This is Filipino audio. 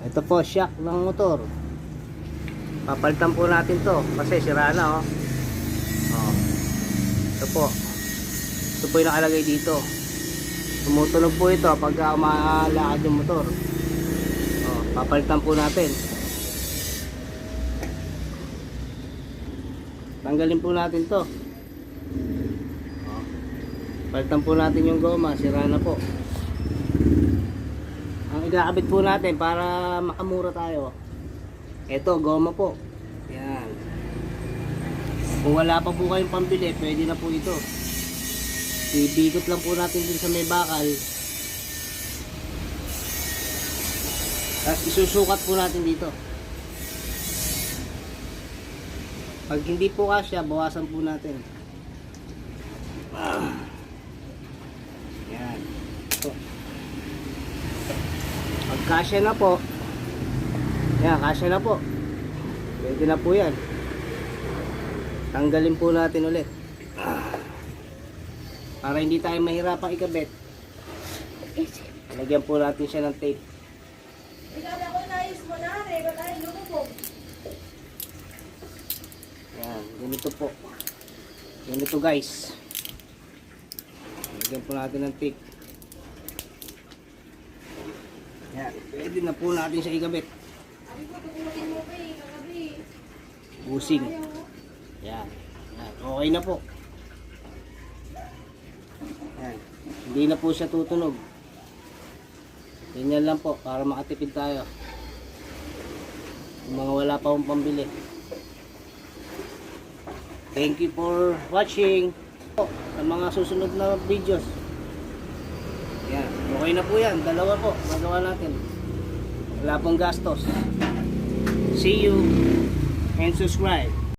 Ito po, shock ng motor. Papalitan po natin to kasi sira na oh. oh. Ito po. Ito po yung nakalagay dito. Tumutunog po ito pag umalakad yung motor. Oh, papalitan po natin. Tanggalin po natin to. Oh. Palitan po natin yung goma, sira na po. Ang ikakabit po natin para makamura tayo. Ito, goma po. Yan. Kung wala pa po kayong pambili, pwede na po ito. Ibikot lang po natin dun sa may bakal. Tapos isusukat po natin dito. Pag hindi po kasya, bawasan po natin. Ah. Yan. Ito. Pag kasya na po, yan, kasya na po. Pwede na po yan. Tanggalin po natin ulit. Para hindi tayo mahirapang ikabit. Lagyan po natin siya ng tape. Yan, ganito po. Ganito guys. Lagyan po natin ng tape. Yan, pwede na po natin eh, kagabi. Busing. Yan. Yan. Okay na po. Yan. Hindi na po siya tutunog. Ganyan lang po para makatipid tayo. Yung mga wala pa akong pambili. Thank you for watching. Sa mga susunod na videos. Yan. Okay na po yan. Dalawa po. Magawa natin. Wala pong gastos. See you and subscribe.